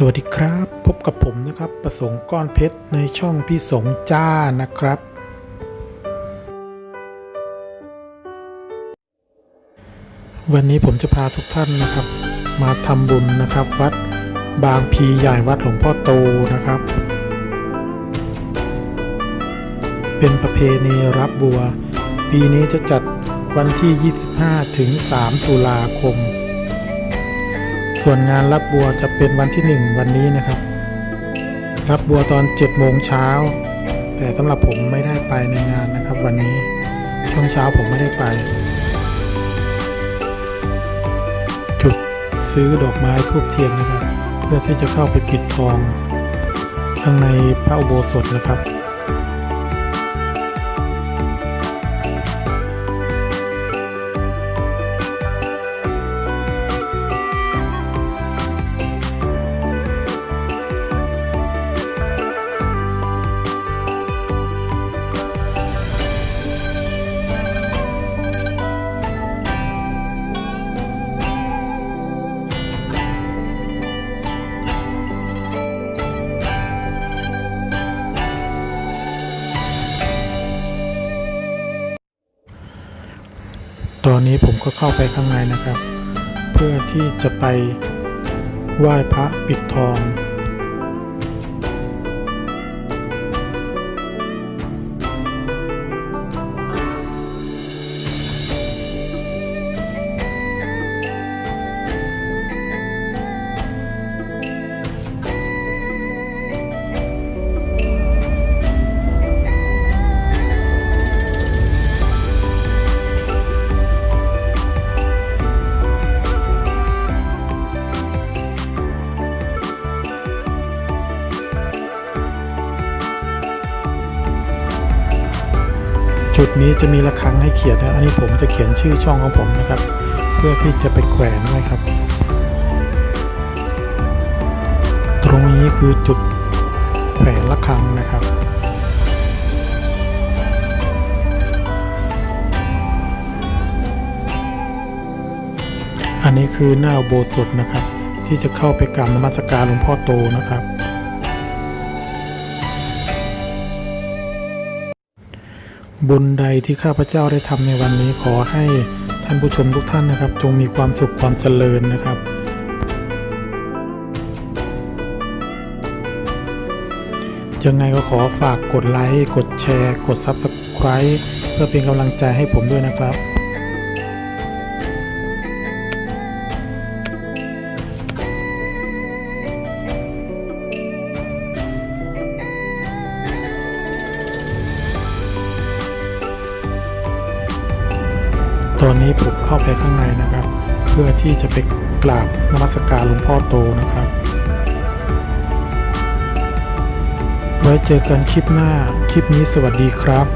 สวัสดีครับ พบกับผมนะครับ ประสงค์ก้อนเพชรในช่องพี่สงจ้านะครับ วันนี้ผมจะพาทุกท่านนะครับ มาทำบุญนะครับ วัดบางพีใหญ่วัดหลวงพ่อโตนะครับ เป็นประเพณีรับบัว ปีนี้จะจัดวันที่ 25 ถึง 3 ตุลาคม ส่วนงานรับบัวจะเป็นวันที่ 1 วันนี้นะครับ รับบัวตอน7โมงเช้า แต่สำหรับผมไม่ได้ไปในงานนะครับ วันนี้ช่วงเช้าผมไม่ได้ไป จุดซื้อดอกไม้ทูบเทียนนะครับ เพื่อที่จะเข้าไปปิดทอง ข้างในพระอุโบสถนะครับ ตอนนี้ผมก็เข้าไปข้างในนะครับ เพื่อที่จะไปไหว้พระปิดทอง จุดนี้จะมีระฆังให้เขียนนะอันนี้ผมจะเขียนชื่อช่องของผมนะครับ เพื่อที่จะไปแขวนไว้ครับ ตรงนี้คือจุดแขวนระฆังนะครับอันนี้คือหน้าโบสถนะครับ ที่จะเข้าไปกราบนมัสการหลวงพ่อโตนะครับ บุญใดที่ข้าพเจ้าได้ทำในวันนี้ขอให้ท่านผู้ชมทุกท่านนะครับ จงมีความสุขความเจริญนะครับ ยังไงก็ขอฝากกดไลค์ กดแชร์ กด Subscribe เพื่อเป็นกำลังใจให้ผมด้วยนะครับ ตอนนี้ผมเข้าไปข้างในนะครับ เพื่อที่จะไปกราบนมัสการหลวงพ่อโตนะครับ ไว้เจอกันคลิปหน้า คลิปนี้สวัสดีครับ